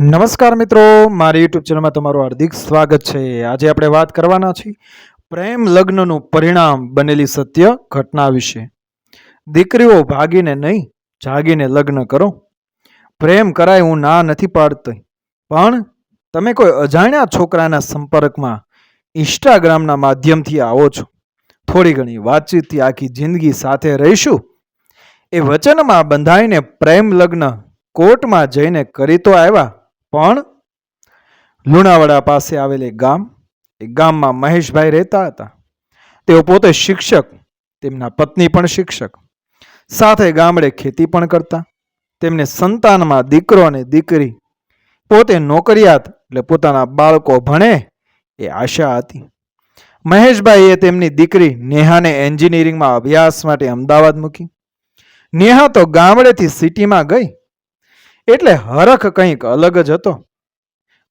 નમસ્કાર મિત્રો, મારી યુટ્યુબ ચેનલમાં તમારું હાર્દિક સ્વાગત છે. આજે આપણે વાત કરવાના છીએ પ્રેમ લગ્નનું પરિણામ બનેલી સત્ય ઘટના વિશે. દીકરીઓ ભાગીને નહીં, જાગીને લગ્ન કરો. પ્રેમ કરાય હું ના નથી પાડતી. પણ તમે કોઈ અજાણ્યા છોકરાના સંપર્કમાં ઇન્સ્ટાગ્રામના માધ્યમથી આવો છો. થોડી ઘણી વાતચીતથી આખી જિંદગી સાથે રહીશું. એ વચનમાં બંધાઈને પ્રેમ લગ્ન કોર્ટમાં જઈને કરી તો આવ્યા. પણ લુણાવાડા પાસે આવેલ એક ગામ એ ગામમાં મહેશભાઈ રહેતા હતા. તેઓ પોતે શિક્ષક, તેમના પત્ની પણ શિક્ષક. સાથે ગામડે ખેતી પણ કરતા. તેમને સંતાનમાં દીકરો અને દીકરી. પોતે નોકરિયાત, એટલે પોતાના બાળકો ભણે એ આશા હતી. મહેશભાઈએ તેમની દીકરી નેહાને એન્જિનિયરિંગમાં અભ્યાસ માટે અમદાવાદ મૂકી. નેહા તો ગામડેથી સિટીમાં ગઈ. એટલે હરખ કંઈક અલગ જ હતો.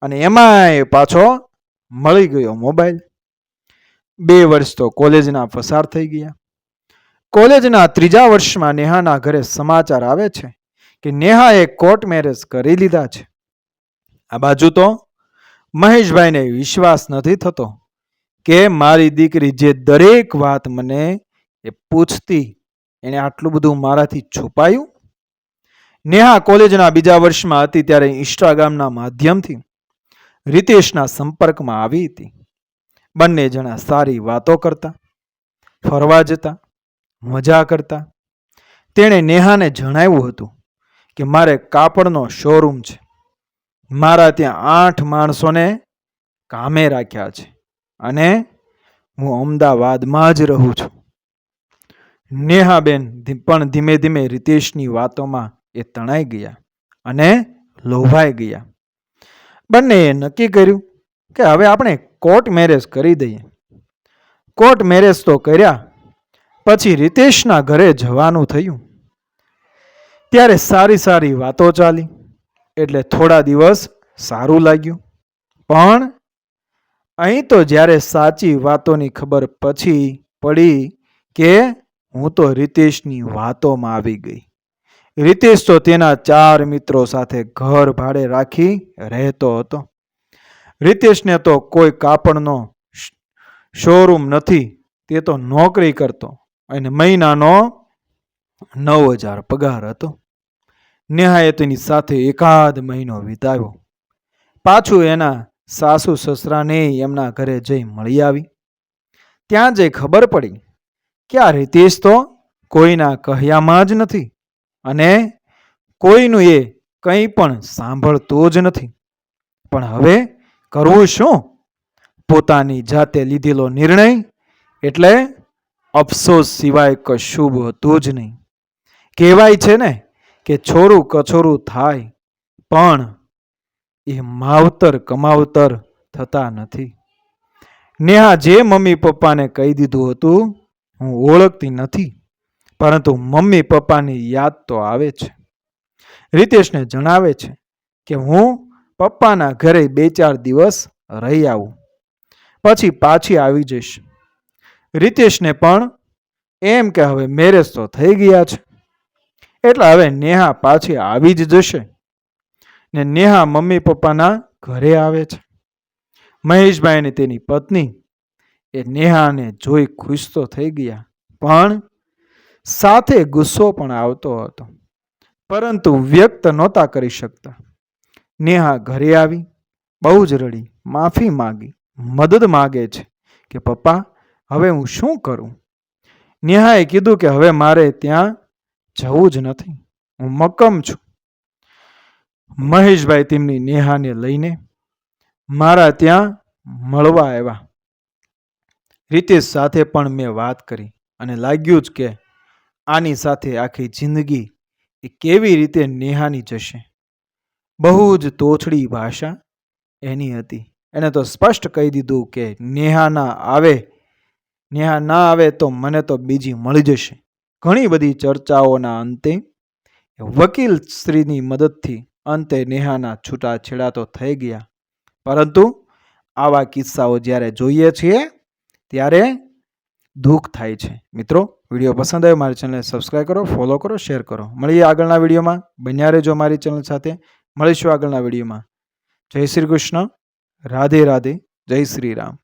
અને એમાંય પાછો મળી ગયો મોબાઈલ. બે વર્ષ તો કોલેજના પસાર થઈ ગયા. કોલેજના ત્રીજા વર્ષમાં નેહાના ઘરે સમાચાર આવે છે કે નેહાએ કોર્ટ મેરેજ કરી લીધા છે. આ બાજુ તો મહેશભાઈને વિશ્વાસ નથી થતો કે મારી દીકરી જે દરેક વાત મને એ પૂછતી, એણે આટલું બધું મારાથી છુપાયું? નેહા કોલેજના બીજા વર્ષમાં હતી ત્યારે ઇન્સ્ટાગ્રામના માધ્યમથી રિતેશના સંપર્કમાં આવી હતી. બંને જણા સારી વાતો કરતા, ફરવા જતા, મજા કરતા. તેણે નેહાને જણાવ્યું હતું કે, મારે કાપડનો શોરૂમ છે. મારા ત્યાં આઠ માણસોને કામે રાખ્યા છે અને હું અમદાવાદમાં જ રહું છું. નેહાબેન પણ ધીમે ધીમે રિતેશની વાતોમાં એ તણાઈ ગયા અને લોભાઈ ગયા. બંનેએ નક્કી કર્યું કે હવે આપણે કોર્ટ મેરેજ કરી દઈએ. કોર્ટ મેરેજ તો કર્યા, પછી રિતેશના ઘરે જવાનું થયું. ત્યારે સારી સારી વાતો ચાલી, એટલે થોડા દિવસ સારું લાગ્યું. પણ અહીં તો જ્યારે સાચી વાતોની ખબર પછી પડી કે હું તો રિતેશની વાતોમાં આવી ગઈ. રિતેશ તો તેના ચાર મિત્રો સાથે ઘર ભાડે રાખી રહેતો હતો. રિતેશને તો કોઈ કાપડનો શોરૂમ નથી, તે તો નોકરી કરતો અને મહિનાનો નવ હજાર પગાર હતો. નેહાએ તેની સાથે એકાદ મહિનો વિતાવ્યો. પાછું એના સાસુ સસરાને એમના ઘરે જઈ મળી આવી. ત્યાં જઈ ખબર પડી કે આ રિતેશ તો કોઈના કહ્યામાં જ નથી. અને કોઈનું એ કંઈ પણ સાંભળતો જ નથી. પણ હવે કરવું શું? પોતાની જાતે લીધેલો નિર્ણય એટલે અફસોસ સિવાય કશું હતું જ નહીં. કહેવાય છે ને કે છોરું કછોરું થાય, પણ એ માવતર કમાવતર થતા નથી. નેહા જે મમ્મી પપ્પાને કહી દીધું હતું, હું ઓળખતી નથી. પરંતુ મમ્મી પપ્પાની યાદ તો આવે છે. રિતેશને જણાવે છે કે હું પપ્પાના ઘરે બે ચાર દિવસ રહી આવું. પછી પાછી આવી જઈશ. રિતેશને પણ એમ કે હવે મેરેજ તો થઈ ગયા છે. એટલે હવે નેહા પાછી આવી જ જશે. ને નેહા મમ્મી પપ્પાના ઘરે આવે છે. મહેશભાઈ તેની પત્ની એ નેહાને જોઈ ખુશ તો થઈ ગયા. પણ સાથે ગુસ્સો પણ આવતો હતો. પરંતુ વ્યક્ત નહોતા કરી શકતા. નેહા ઘરે આવી, બહુ જ રડી, માફી માગી, મદદ માગે છે કે, પપ્પા, હવે હું શું કરું? નેહાએ કીધું કે, હવે મારે ત્યાં જવું જ નથી. હું મક્કમ છું. મહેશભાઈ તેમની નેહાને લઈને મારા ત્યાં મળવા આવ્યા. રીતેશ સાથે પણ મેં વાત કરી અને લાગ્યું જ કે આની સાથે આખી જિંદગી એ કેવી રીતે નેહાની જશે? બહુ જ તોછડી ભાષા એની હતી. એણે તો સ્પષ્ટ કહી દીધું કે નેહા ના આવે, નેહા ના આવે તો મને તો બીજી મળી જશે. ઘણી બધી ચર્ચાઓના અંતે વકીલ શ્રીની મદદથી અંતે નેહાના છૂટાછેડા તો થઈ ગયા. પરંતુ આવા કિસ્સાઓ જ્યારે જોઈએ છીએ, ત્યારે દુઃખ થાય છે. મિત્રો વીડિયો પસંદ આવ્યો મારી ચેનલને સબસ્ક્રાઈબ કરો ફોલો કરો શેર કરો. મળીએ આગળના વિડીયોમાં. બન્યા રહેજો મારી ચેનલ સાથે. મળીશું આગળના વિડીયોમાં. જય શ્રી કૃષ્ણ. રાધે રાધે. જય શ્રી રામ.